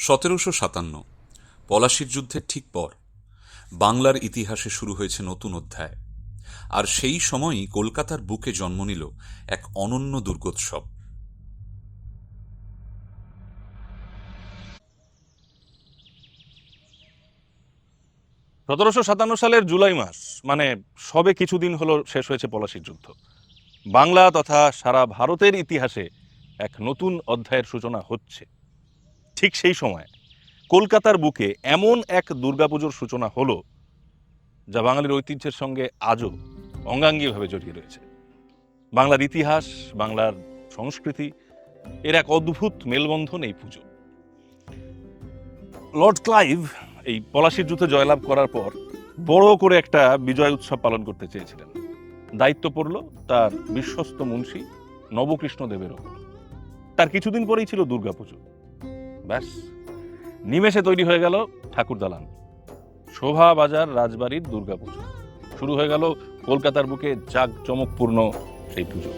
সতেরোশো সাতান্ন, পলাশির যুদ্ধের ঠিক পর, বাংলার ইতিহাসে শুরু হয়েছে নতুন অধ্যায়। আর সেই সময়ই কলকাতার বুকে জন্ম নিল এক অনন্য দুর্গোৎসব। সতেরোশো সাতান্ন সালের জুলাই মাস মানে সবে কিছুদিন হলো শেষ হয়েছে পলাশির যুদ্ধ। বাংলা তথা সারা ভারতের ইতিহাসে এক নতুন অধ্যায়ের সূচনা হচ্ছে। ঠিক সেই সময় কলকাতার বুকে এমন এক দুর্গাপুজোর সূচনা হলো যা বাঙালির ঐতিহ্যের সঙ্গে আজও অঙ্গাঙ্গীভাবে জড়িয়ে রয়েছে। বাংলার ইতিহাস, বাংলার সংস্কৃতি, এর এক অদ্ভুত মেলবন্ধন এই পুজো। লর্ড ক্লাইভ এই পলাশির যুদ্ধে জয়লাভ করার পর বড় করে একটা বিজয় উৎসব পালন করতে চেয়েছিলেন। দায়িত্ব পড়ল তার বিশ্বস্ত মুন্সী নবকৃষ্ণ দেবের ওপর তার কিছুদিন পরেই ছিল দুর্গাপুজো। ব্যাস। নিমেষে তৈরি হয়ে গেল ঠাকুর দালান। শোভা বাজার রাজবাড়ির দুর্গাপুজো। শুরু হয়ে গেল কলকাতার বুকে জাঁকজমকপূর্ণ সেই পুজো।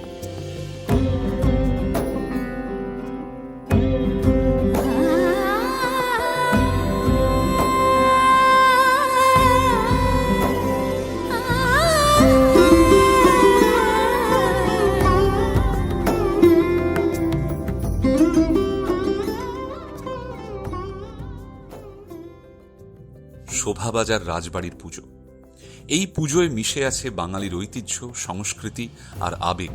শোভাবাজার রাজবাড়ির পুজো। এই পুজোয় মিশে আছে বাঙালির ঐতিহ্য, সংস্কৃতি আর আবেগ।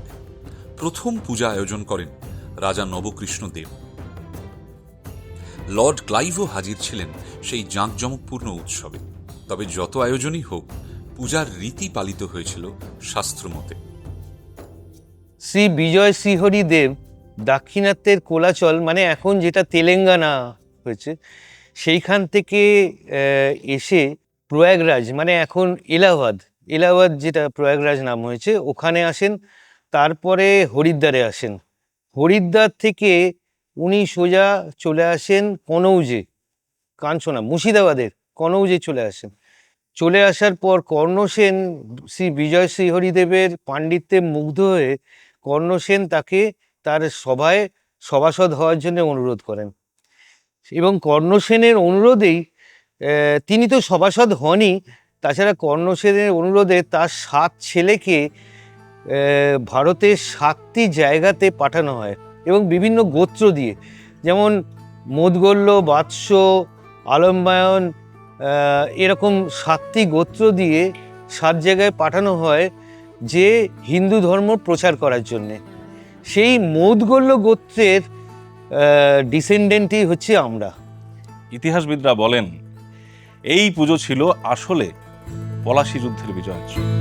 প্রথম পূজা আয়োজন করেন রাজা নবকৃষ্ণ দেব। লর্ড ক্লাইভও হাজির ছিলেন সেই জাঁকজমকপূর্ণ উৎসবে। তবে যত আয়োজনই হোক, পূজার রীতি পালিত হয়েছিল শাস্ত্রমতে। শ্রী বিজয় শ্রীহরি দেব দাক্ষিণাত্যের কোলাচল মানে এখন যেটা তেলেঙ্গানা হয়েছে সেইখান থেকে এসে প্রয়াগরাজ মানে এখন এলাহাবাদ এলাহাবাদ যেটা প্রয়াগরাজ নাম হয়েছে, ওখানে আসেন, তারপরে হরিদ্বারে আসেন। হরিদ্বার থেকে উনি সোজা চলে আসেন কনৌজে, কাঞ্চনা, মুর্শিদাবাদের, কনৌজে চলে আসেন। চলে আসার পর কর্ণসেন শ্রী বিজয় শ্রীহরিদেবের পাণ্ডিত্যে মুগ্ধ হয়ে কর্ণসেন তাকে তার সভায় সভাসদ হওয়ার জন্য অনুরোধ করেন। এবং কর্ণসেনের অনুরোধেই তিনি তো সভাসদ হনই, তাছাড়া কর্ণসেনের অনুরোধে তার সাত ছেলেকে ভারতের সাতটি জায়গাতে পাঠানো হয় এবং বিভিন্ন গোত্র দিয়ে। যেমন মোদগল্য বাৎস আলম্বায়ন এরকম সাতটি গোত্র দিয়ে সাত জায়গায় পাঠানো হয় যে হিন্দু ধর্ম প্রচার করার জন্যে। সেই মৌদগল্য গোত্রের ডিসেন্ডেন্টই হচ্ছে আমরা। ইতিহাসবিদরা বলেন এই পুজো ছিল আসলে পলাশি যুদ্ধের বিজয় দুর্গা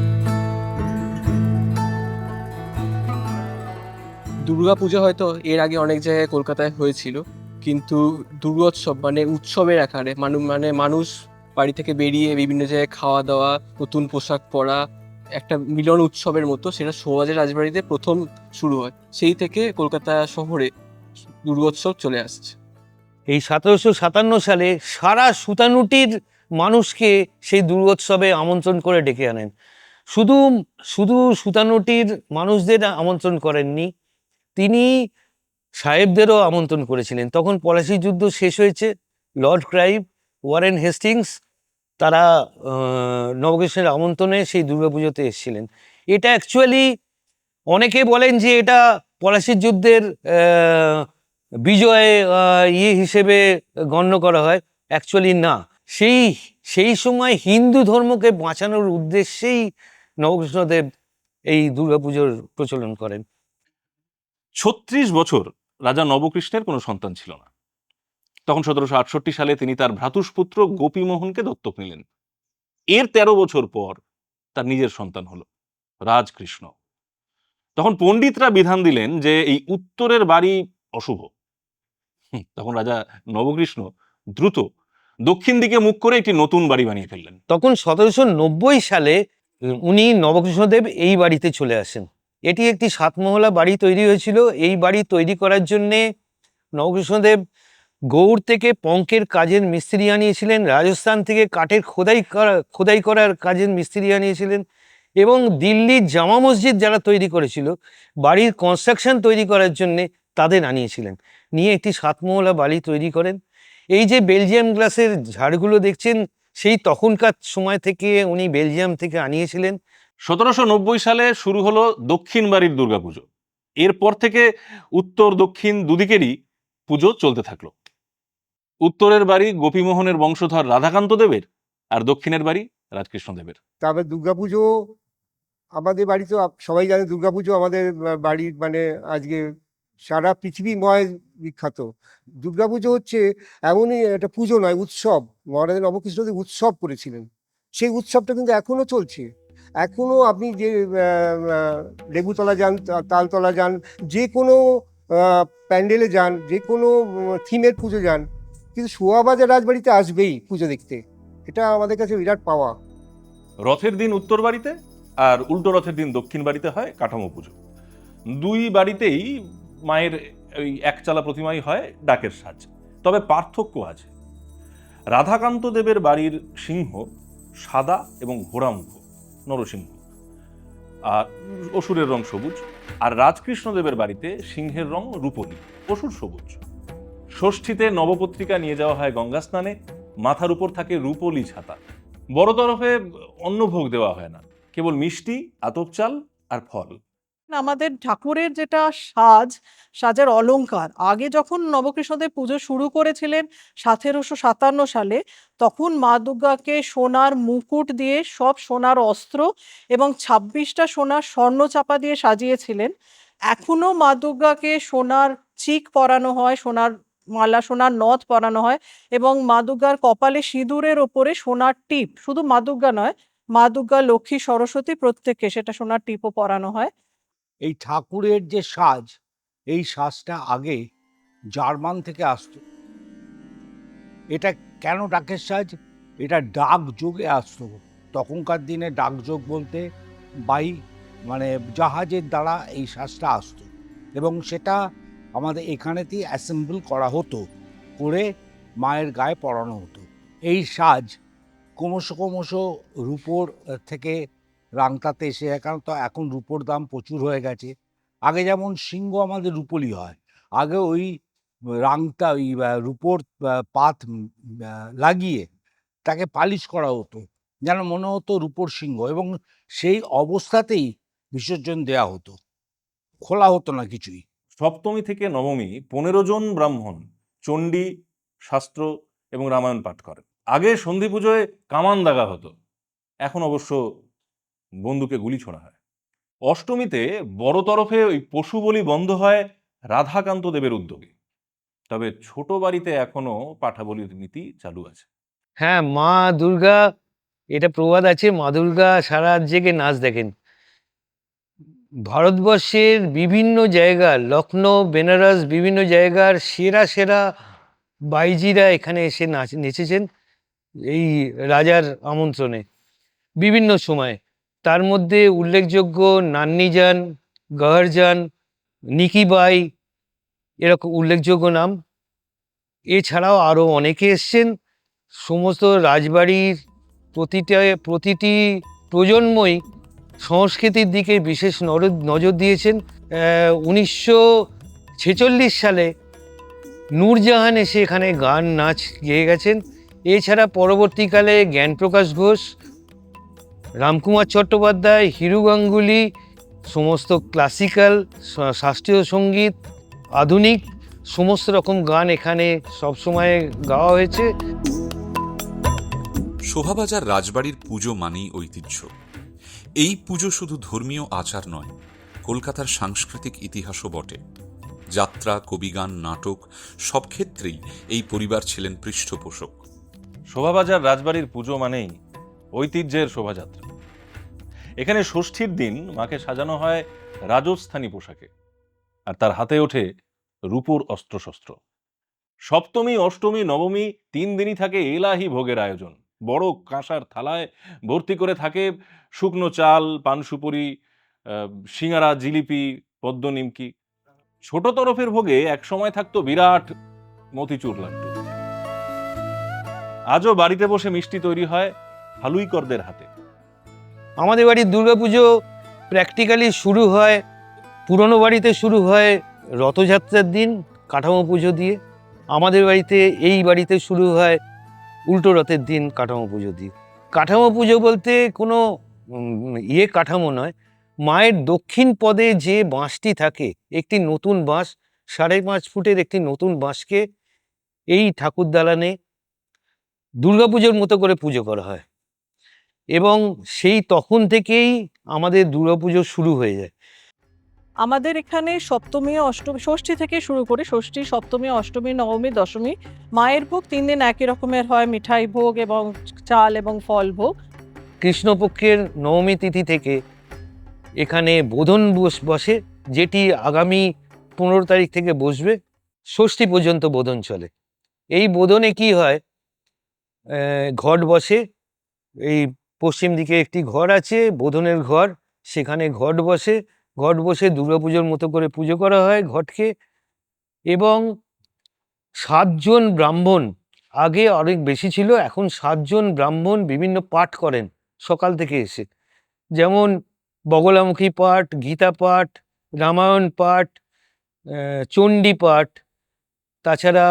দুর্গাপূজা হয়তো এর আগে অনেক জায়গায় কলকাতায় হয়েছিল কিন্তু দুর্গোৎসব মানে উৎসবের আকারে মানুষ মানে মানুষ বাড়ি থেকে বেরিয়ে বিভিন্ন জায়গায় খাওয়া দাওয়া নতুন পোশাক পরা একটা মিলন উৎসবের মতো সেটা সমাজের রাজবাড়িতে প্রথম শুরু হয়। সেই থেকে কলকাতা শহরে দুর্গোৎসব চলে আসছে। এই সতেরোশো সাতান্ন সালে সারা সুতানুটির মানুষকে সেই দুর্গোৎসবে আমন্ত্রণ করে ডেকে আনেন। শুধু শুধু সুতানুটির মানুষদের আমন্ত্রণ করেননি, তিনি সাহেবদেরও আমন্ত্রণ করেছিলেন। তখন পলাশি যুদ্ধ শেষ হয়েছে, লর্ড ক্রাইভ, ওয়ারেন হেস্টিংস, তারা নবকৃষ্ণের আমন্ত্রণে সেই দুর্গাপুজোতে এসেছিলেন। এটা অ্যাকচুয়ালি অনেকে বলেন যে এটা পলাশির যুদ্ধের বিজয় ইয়ে হিসেবে গণ্য করা হয়। অ্যাকচুয়ালি না। সেই সেই সময় হিন্দু ধর্মকে বাঁচানোর উদ্দেশ্যেই নবকৃষ্ণদেব এই দুর্গাপুজোর প্রচলন করেন। ছত্রিশ বছর রাজা নবকৃষ্ণের কোনো সন্তান ছিল না। তখন সতেরোশো আটষট্টি সালে তিনি তার ভ্রাতুষ্পুত্র গোপীমোহনকে দত্তক নিলেন। এর তেরো বছর পর তার নিজের সন্তান হলো, রাজকৃষ্ণ। তখন পণ্ডিতরা বিধান দিলেন যে এই উত্তরের বাড়ি অশুভ। তখন রাজা নবকৃষ্ণ দ্রুত দক্ষিণ দিকে মুখ করে একটি নতুন বাড়ি বানিয়ে ফেললেন। তখন সতেরোশো নব্বই সালে উনি নবকৃষ্ণদেব এই বাড়িতে চলে আসেন। এটি একটি সাতমহলা বাড়ি তৈরি হয়েছিল। এই বাড়ি তৈরি করার জন্যে নবকৃষ্ণদেব গৌড় থেকে পঙ্কের কাজের মিস্ত্রি আনিয়েছিলেন, রাজস্থান থেকে কাঠের খোদাই করা, খোদাই করার কাজের মিস্ত্রি আনিয়েছিলেন এবং দিল্লির জামা মসজিদ যারা তৈরি করেছিল, বাড়ির কনস্ট্রাকশন তৈরি করার জন্যে তাদের আনিয়েছিলেন। নিয়ে একটি সাতমহলা বাড়ি তৈরি করেন। এই যে বেলজিয়াম গ্লাসের ঝাড়গুলো দেখছেন সেই তখনকার সময় থেকে উনি বেলজিয়াম থেকে আনিয়েছিলেন। সতেরোশো নব্বই সালে শুরু হলো দক্ষিণ বাড়ির দুর্গাপুজো। এরপর থেকে উত্তর দক্ষিণ দুদিকেরই পুজো চলতে থাকল। উত্তরের বাড়ি গোপীমোহনের বংশধর রাধাকান্ত দেবের আর দক্ষিণের বাড়ি রাজকৃষ্ণ দেবের। তারপর দুর্গাপুজো আমাদের বাড়ি তো সবাই জানে দুর্গাপুজো আমাদের বাড়ির মানে আজকে সারা পৃথিবীময় বিখ্যাত। দুর্গাপুজো হচ্ছে এমনই একটা পুজো নয়, উৎসব। মহারাজ নবকৃষ্ণদেব উৎসব করেছিলেন, সেই উৎসবটা কিন্তু এখনও চলছে। এখনও আপনি যে লেবুতলা যান তালতলা যান যে কোনো প্যান্ডেলে যান যে কোনো থিমের পুজো যান, কিন্তু শোয়াবাজার রাজবাড়িতে আসবেই পুজো দেখতে। এটা আমাদের কাছে বিরাট পাওয়া। রথের দিন উত্তর বাড়িতে আর উল্টো রথের দিন দক্ষিণ বাড়িতে হয় কাঠামো পুজো। দুই বাড়িতেই মায়ের ওই একচালা প্রতিমাই হয় ডাকের সাজ। তবে পার্থক্য আছে। রাধাকান্ত দেবের বাড়ির সিংহ সাদা এবং ঘোড়ামুখ, নরসিংহ। আর অসুরের রং সবুজ। আর রাজকৃষ্ণ দেবের বাড়িতে সিংহের রং রূপলী, অসুর সবুজ। ষষ্ঠীতে নবপত্রিকা নিয়ে যাওয়া হয় গঙ্গা স্নানে, মাথার উপর থাকে রূপলি ছাতা। বড় তরফে অন্নভোগ দেওয়া হয় না, কেবল মিষ্টি, আতপ চাল আর ফল। আমাদের ঠাকুরের যেটা সাজ, সাজের অলংকার, আগে যখন নবকৃষ্ণদেব পুজো শুরু করেছিলেন সতেরোশো সাতান্ন সালে, তখন মা দুর্গাকে সোনার মুকুট দিয়ে সব সোনার অস্ত্র এবং ছাব্বিশটা সোনার স্বর্ণ চাপা দিয়ে সাজিয়েছিলেন। এখনও মা দুর্গাকে সোনার চিক পরানো হয়, সোনার মালা, সোনার নথ পরানো হয় এবং মা দুর্গার কপালে সিঁদুরের ওপরে সোনার টিপ, শুধু মা দুর্গা নয়, মা দুর্গা, লক্ষ্মী, সরস্বতী প্রত্যেককে সেটা সোনার টিপও পরানো হয়। এই ঠাকুরের যে সাজ, এই সাজটা আগে জার্মান থেকে আসতো। এটা কেন ডাকের সাজ? এটা ডাক যুগে আসতো। তখনকার দিনে ডাক ডাকযোগ বলতে বাই মানে জাহাজের দ্বারা এই সাজটা আসতো। এবং সেটা আমাদের এখানেতেই অ্যাসেম্বল করা হতো, করে মায়ের গায়ে পরানো হতো। এই সাজ ক্রমশ ক্রমশ রূপোর থেকে রাংটাতে এসে যায়। কারণ তো এখন রূপোর দাম প্রচুর হয়ে গেছে। আগে যেমন সিংহ আমাদের রূপলি হয়। আগে ওই রাংটা, ওই রূপোর পাত লাগিয়ে তাকে পালিশ করা হতো। যেন মনে হতো রূপোর সিংহ। এবং সেই অবস্থাতেই বিসর্জন দেয়া হতো। খোলা হতো না কিছুই। সপ্তমী থেকে নবমী পনেরো জন ব্রাহ্মণ চণ্ডী, শাস্ত্র এবং রামায়ণ পাঠ করেন। আগে সন্ধি পুজোয় কামান দাগা হতো। এখন অবশ্য বন্দুকে গুলি ছোড়া হয়। অষ্টমীতে বড় তরফে ওই পশু বলি বন্ধ হয় রাধাকান্ত দেবের উদ্যোগে। তবে ছোট বাড়িতে এখনও পাঠা বলির নীতি চালু আছে। হ্যাঁ মা দুর্গা, এটা প্রবাদ আছে, মা দুর্গা সারা জেগে নাচ দেখেন। ভারতবর্ষের বিভিন্ন জায়গা লখনৌ বেনারস, বিভিন্ন জায়গার সেরা সেরা বাইজিরা এখানে এসে নাচ, নেচেছেন এই রাজার আমন্ত্রণে। বিভিন্ন সময়। তার মধ্যে উল্লেখযোগ্য নান্নিজান, গহরজান, নিকিবাই, এরকম উল্লেখযোগ্য নাম। এছাড়াও আরও অনেকে এসছেন। সমস্ত রাজবাড়ির প্রতিটা, প্রতিটি প্রজন্মই সংস্কৃতির দিকে বিশেষ নজর দিয়েছেন। উনিশশো ছেচল্লিশ সালে নূরজাহান এসে এখানে গান, নাচ গেয়ে গেছেন। এছাড়া পরবর্তীকালে জ্ঞানপ্রকাশ ঘোষ রামকুমার চট্টোপাধ্যায় হিরু গাঙ্গুলি সমস্ত ক্লাসিক্যাল শাস্ত্রীয় সংগীত আধুনিক সমস্ত রকম গান এখানে সবসময় গাওয়া হয়েছে। শোভাবাজার রাজবাড়ির পুজো মানেই ঐতিহ্য। এই পুজো শুধু ধর্মীয় আচার নয় কলকাতার সাংস্কৃতিক ইতিহাসও বটে। যাত্রা কবিগান নাটক সব ক্ষেত্রেই এই পরিবার ছিলেন পৃষ্ঠপোষক। শোভাবাজার রাজবাড়ির পুজো মানেই ঐতিহ্যের শোভাযাত্রা। এখানে ষষ্ঠীর দিন মাকে সাজানো হয় রাজস্থানী পোশাকে আর তার হাতে ওঠে রূপোর অস্ত্রশস্ত্র। সপ্তমী অষ্টমী নবমী তিন দিনই থাকে এলাহি ভোগের আয়োজন। বড় কাঁসার থালায় ভর্তি করে থাকে শুকনো চাল পান সুপুরি আহ, জিলিপি পদ্ম নিমকি। ছোট তরফের ভোগে একসময় থাকতো বিরাট মতিচুর লাড্ডু। আজও বাড়িতে বসে মিষ্টি তৈরি হয় হালুইকরদের হাতে। আমাদের বাড়ির দুর্গাপুজো প্র্যাকটিক্যালি শুরু হয়, পুরনো বাড়িতে শুরু হয় রথযাত্রার দিন, কাঠামো পুজো দিয়ে। আমাদের বাড়িতে এই বাড়িতে শুরু হয় উল্টো রথের দিন, কাঠামো পুজো দিয়ে। কাঠামো পুজো বলতে কোনো ইয়ে কাঠামো নয়। মায়ের দক্ষিণ পদে যে বাঁশটি থাকে, একটি নতুন বাঁশ, সাড়ে পাঁচ ফুটের একটি নতুন বাঁশকে এই ঠাকুর দালানে দুর্গাপুজোর মতো করে পুজো করা হয়। এবং সেই তখন থেকেই আমাদের দুর্গাপুজো শুরু হয়ে যায়। আমাদের এখানে সপ্তমী অষ্টমী ষষ্ঠী থেকে শুরু করে ষষ্ঠী সপ্তমী অষ্টমী নবমী দশমী মায়ের ভোগ তিন দিন একই রকমের হয় মিঠাই ভোগ এবং চাল এবং ফল ভোগ। কৃষ্ণপক্ষের নবমী তিথি থেকে এখানে বোধন বস- বসে যেটি আগামী পনেরো তারিখ থেকে বসবে ষষ্ঠী পর্যন্ত বোধন চলে। এই বোধনে কি হয় ঘট বসে এই পশ্চিম দিকে একটি ঘর আছে, বোধনের ঘর। সেখানে ঘট বসে। ঘট বসে দুর্গাপুজোর মতো করে পুজো করা হয় ঘটকে। এবং সাতজন ব্রাহ্মণ, আগে অনেক বেশি ছিল, এখন সাতজন ব্রাহ্মণ বিভিন্ন পাঠ করেন সকাল থেকে এসে। যেমন বগলামুখী পাঠ, গীতা পাঠ, রামায়ণ পাঠ চণ্ডী পাঠ, তাছাড়া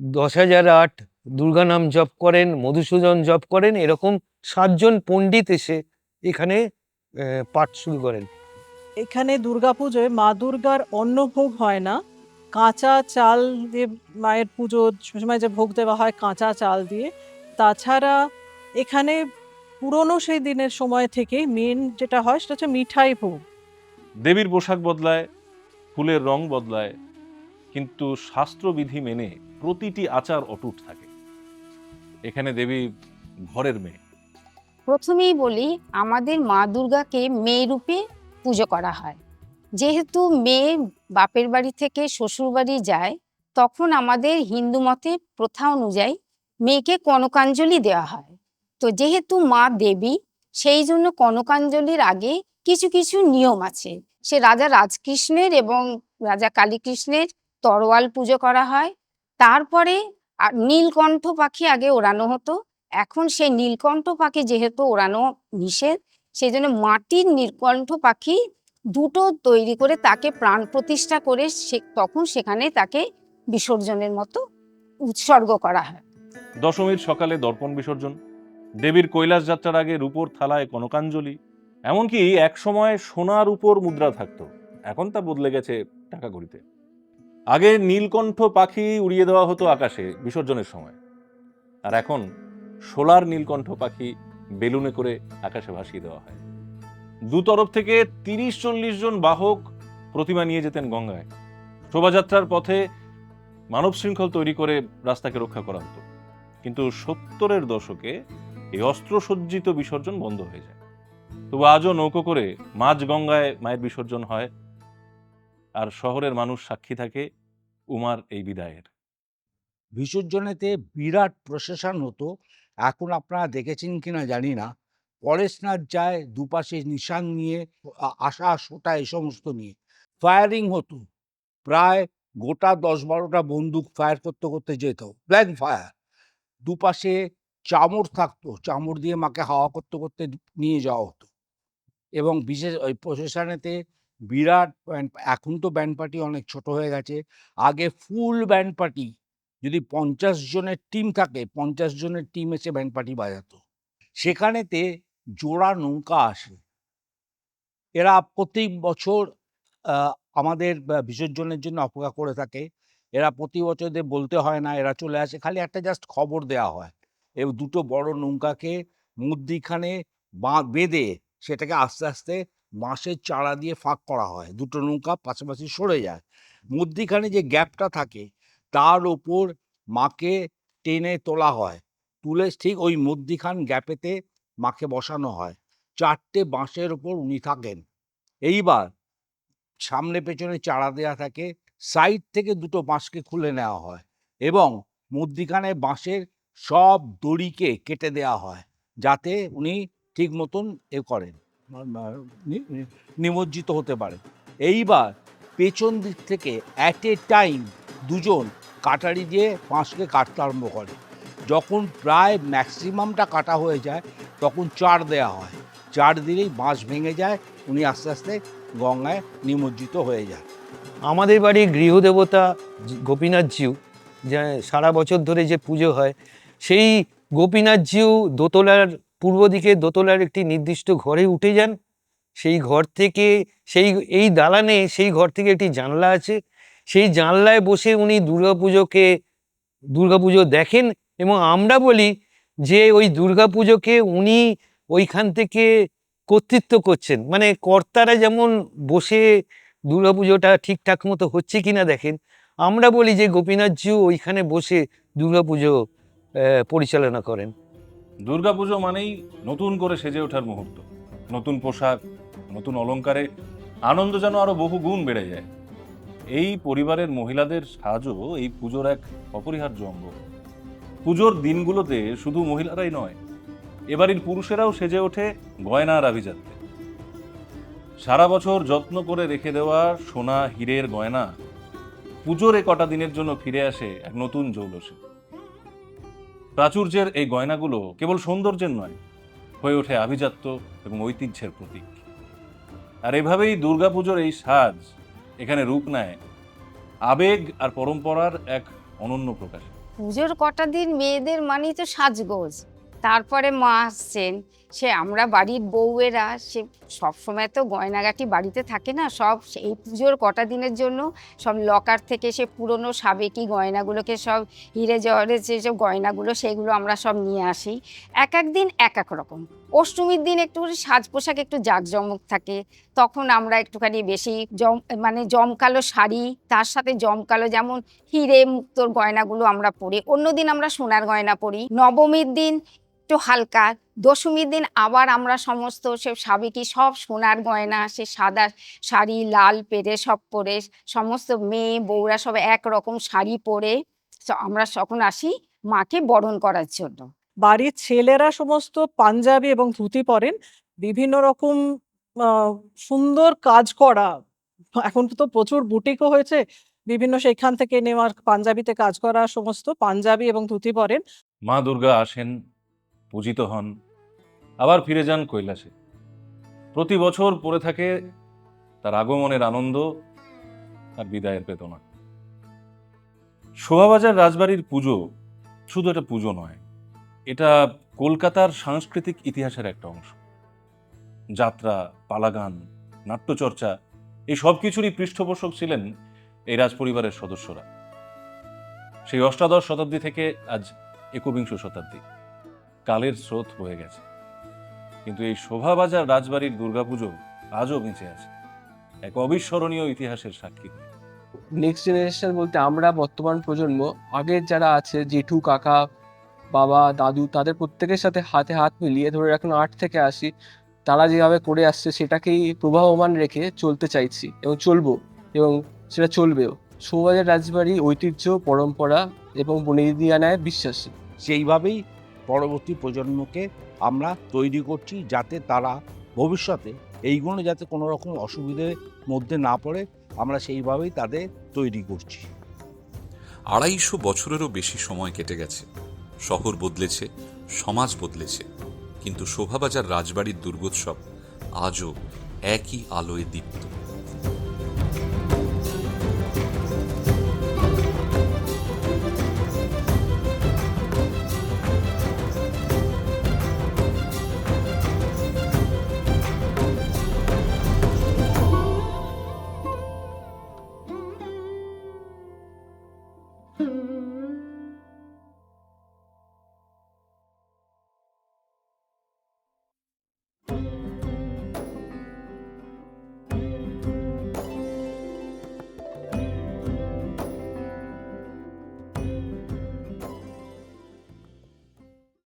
দশ হাজার আট দুর্গা নাম জপ করেন মধুসূদন জপ করেন এরকম সাতজন পণ্ডিত এসে এখানে পাঠ শুরু করেন। এখানে দুর্গাপুজোয় মা দুর্গার অন্নভোগ হয় না। কাঁচা চাল দিয়ে মায়ের পুজো সময় যে ভোগ দেওয়া হয় কাঁচা চাল দিয়ে। তাছাড়া এখানে পুরনো সেই দিনের সময় থেকে মেন যেটা হয় সেটা হচ্ছে মিঠাই ভোগ। দেবীর পোশাক বদলায় ফুলের রং বদলায় কিন্তু শাস্ত্রবিধি মেনে প্রতিটি আচার অটুট থাকে। এখানে দেবী ঘরের মেয়ে। প্রথমেই বলি, আমাদের মা দুর্গাকে মেয়ে রূপে পুজো করা হয়। যেহেতু মেয়ে বাপের বাড়ি থেকে শ্বশুর বাড়ি যায়, তখন আমাদের হিন্দু মতে প্রথা অনুযায়ী মেয়েকে কনকাঞ্জলি দেওয়া হয়। তো যেহেতু মা দেবী, সেই জন্য কনকাঞ্জলির আগে কিছু কিছু নিয়ম আছে। সে রাজা রাজকৃষ্ণের এবং রাজা কালীকৃষ্ণের তরোয়াল পুজো করা হয়। তারপরে আ- নীলকণ্ঠ পাখি আগে ওড়ানো হতো। এখন সেই নীলকণ্ঠ পাখি যেহেতু ওড়ানো নিষেধ সেই জন্য মাটির নীলকণ্ঠ পাখি দুটো তৈরি করে তাকে প্রাণ প্রতিষ্ঠা করে সে তখন সেখানে তাকে বিসর্জনের মতো উৎসর্গ করা হয়। দশমীর সকালে দর্পণ বিসর্জন, দেবীর কৈলাস যাত্রার আগে রূপোর থালায় কনকাঞ্জলি, এমনকি এক সময় সোনার উপর মুদ্রা থাকতো। এখন তা বদলে গেছে টাকা করিতে আগে নীলকণ্ঠ পাখি উড়িয়ে দেওয়া হতো আকাশে বিসর্জনের সময়। আর এখন সোলার নীলকণ্ঠ পাখি বেলুনে করে আকাশে ভাসিয়ে দেওয়া হয়। দু তরফ থেকে তিরিশ চল্লিশ জন বাহক প্রতিমা নিয়ে যেতেন গঙ্গায়। শোভাযাত্রার পথে মানব শৃঙ্খল তৈরি করে রাস্তাকে রক্ষা করা হতো। কিন্তু সত্তরের দশকে এই অস্ত্রসজ্জিত বিসর্জন বন্ধ হয়ে যায়। তবু আজও নৌকো করে মাঝ গঙ্গায় মায়ের বিসর্জন হয় আর শহরের মানুষ সাক্ষী থাকে উমার এই বিদায়ের। বিসর্জনেতে বিরাট প্রশাসন হতো। এখন আপনারা দেখেছেন কিনা জানি না। পরেশনাথ যায়, দুপাশে নিশান নিয়ে আশা, সোটা এই সমস্ত নিয়ে। ফায়ারিং হতো। প্রায় গোটা দশ বারোটা বন্দুক ফায়ার করতে করতে যেত। Blank fire. দুপাশে চামড় থাকতো। চামড় দিয়ে মাকে হাওয়া করতে করতে নিয়ে যাওয়া হতো। এবং বিশেষ, ওই প্রশাসনেতে বিরাট ব্যান্ড এখন তো ব্যান্ড পার্টি অনেক ছোট হয়ে গেছে। আগে ফুল ব্যান্ড পার্টি যদি পঞ্চাশ জনের টিম থাকে, পঞ্চাশ জনের টিম এসে ব্যান্ড পার্টি বাজাতো। সেখানেতে জোড়া নৌকা আসে। এরা প্রতি বছর আমাদের বিসর্জনের জন্য অপেক্ষা করে থাকে। এরা প্রতি বছর বলতে হয় না, এরা চলে আসে। খালি একটা জাস্ট খবর দেওয়া হয়। এবং দুটো বড় নৌকাকে মধ্যিখানে বা, বেঁধে সেটাকে আস্তে আস্তে বাঁশের চারা দিয়ে ফাঁক করা হয়, দুটো নৌকা পাশাপাশি সরে যায়। মধ্যিখানে যে গ্যাপটা থাকে, তার ওপর মাকে টেনে তোলা হয়। তুলে ঠিক ওই মধ্যিখান গ্যাপেতে মাকে বসানো হয়। চারটে বাঁশের ওপর উনি থাকেন। এইবার সামনে পেছনে চারা দেওয়া থাকে, সাইড থেকে দুটো বাঁশকে খুলে নেওয়া হয় এবং মধ্যিখানে বাঁশের সব দড়িকে কেটে দেওয়া হয়, যাতে উনি ঠিক মতন এ করেন। নিমজ্জিত হতে পারে। এইবার পেছন দিক থেকে অ্যাট এ টাইম দুজন কাটারি দিয়ে বাঁশকে কাটতে আরম্ভ করে। যখন প্রায় ম্যাক্সিমামটা কাটা হয়ে যায়, তখন চার দেয়া হয়। চার দিলেই বাঁশ ভেঙে যায়, উনি আস্তে আস্তে গঙ্গায় নিমজ্জিত হয়ে যায়। আমাদের বাড়ির গৃহদেবতা জি- যে সারা বছর ধরে যে পুজো হয়, সেই গোপীনাথজিও দোতলার পূর্ব দিকে দোতলার একটি নির্দিষ্ট ঘরে উঠে যান। সেই ঘর থেকে, সেই, এই দালানে সেই ঘর থেকে একটি জানলা আছে। সেই জানলায় বসে উনি দুর্গাপুজোকে, দুর্গাপুজো দেখেন এবং আমরা বলি যে ওই দুর্গাপুজোকে উনি ওইখান থেকে কর্তৃত্ব করছেন। মানে কর্তারা যেমন বসে দুর্গাপুজোটা ঠিকঠাক মতো হচ্ছে কি না দেখেন, আমরা বলি যে গোপীনাথজিও ওইখানে বসে দুর্গাপুজো পরিচালনা করেন। দুর্গাপুজো মানেই নতুন করে সেজে ওঠার মুহূর্ত। নতুন পোশাক, নতুন অলংকারে আনন্দ যেন আরও বহু গুণ বেড়ে যায়। এই পরিবারের মহিলাদের সাজও এই পুজোর এক অপরিহার্য অঙ্গ। পুজোর দিনগুলোতে শুধু মহিলারাই নয় এবাড়ির পুরুষেরাও সেজে ওঠে গয়নার আভিজাত্যে। সারা বছর যত্ন করে রেখে দেওয়া সোনা, হীরের গয়না পুজোর এ কটা দিনের জন্য ফিরে আসে এক নতুন জৌলসে। প্রাচুর্যের এই গয়নাগুলো কেবল সৌন্দর্যের নয়, হয়ে ওঠে আভিজাত্য এবং ঐতিহ্যের প্রতীক। আর এভাবেই দুর্গাপুজোর এই সাজ এখানে রূপ নেয় আবেগ আর পরম্পরার এক অনন্য প্রকাশ। পুজোর কটা দিন মেয়েদের মানেই তো সাজগোজ। তারপরে মা আসছেন। সে আমরা বাড়ির বউয়েরা, সে সবসময় তো গয়নাগাটি বাড়িতে থাকে না, সব এই পুজোর কটা দিনের জন্য সব লকার থেকে সে পুরনো সাবেকি গয়নাগুলোকে সব হিরে জহরের যেসব গয়নাগুলো, সেগুলো আমরা সব নিয়ে আসি। এক এক দিন এক এক রকম। অষ্টমীর দিন একটু সাজ পোশাক একটু জাঁকজমক থাকে। তখন আমরা একটুখানি বেশি জম মানে জমকালো শাড়ি, তার সাথে জমকালো যেমন হিরে মুক্তোর গয়নাগুলো আমরা পরি। অন্যদিন আমরা সোনার গয়না পরি। নবমীর দিন একটু হালকা, দশমীর দিন আবার আমরা সমস্ত সে সাবেকি সব সোনার গয়না, সে সাদা শাড়ি, লাল পেরে সব পরে সমস্ত মেয়ে, বউরা সব একরকম শাড়ি পরে আমরা তখন আসি মাকে বরণ করার জন্য। বাড়ির ছেলেরা সমস্ত পাঞ্জাবি এবং ধুতি পরেন। বিভিন্ন রকম সুন্দর কাজ করা। এখন তো প্রচুর বুটিকও হয়েছে। বিভিন্ন সেখান থেকে নেওয়ার, পাঞ্জাবিতে কাজ করা সমস্ত পাঞ্জাবি এবং ধুতি পরেন। মা দুর্গা আসেন, পূজিত হন, আবার ফিরে যান কৈলাসে। প্রতি বছর পড়ে থাকে তার আগমনের আনন্দ আর বিদায়ের বেদনা। শোভাবাজার রাজবাড়ির পুজো শুধু একটা পুজো নয় এটা কলকাতার সাংস্কৃতিক ইতিহাসের একটা অংশ। যাত্রা, পালাগান, নাট্যচর্চা, এই সব কিছুরই পৃষ্ঠপোষক ছিলেন এই রাজপরিবারের সদস্যরা। সেই অষ্টাদশ শতাব্দী থেকে আজ একবিংশ শতাব্দী। কালের স্রোত বয়ে গেছে। কিন্তু এই শোভাবাজার রাজবাড়ির দুর্গাপুজো আজও বেঁচে আছে। এক অবিস্মরণীয় ইতিহাসের সাক্ষী নেক্সট জেনারেশন বলতে আমরা বর্তমান প্রজন্ম, আগের যারা আছে, জেঠু কাকা বাবা দাদু তাদের প্রত্যেকের সাথে হাতে হাত মিলিয়ে ধরে রাখুন আট থেকে আসি তারা যেভাবে করে আসছে সেটাকেই প্রবাহমান রেখে চলতে চাইছি এবং চলবো এবং সেটা চলবেও। সৌবাজার রাজবাড়ি ঐতিহ্য পরম্পরা এবং বনিদিয়ানায় বিশ্বাসী। সেইভাবেই পরবর্তী প্রজন্মকে আমরা তৈরি করছি যাতে তারা ভবিষ্যতে এইগুলো যাতে কোনো রকম অসুবিধের মধ্যে না পড়ে আমরা সেইভাবেই তাদের তৈরি করছি। আড়াইশো বছরেরও বেশি সময় কেটে গেছে। শহর বদলেছে সমাজ বদলেছে কিন্তু শোভাবাজার রাজবাড়ির দুর্গোৎসব আজও একই আলোয় দীপ্ত।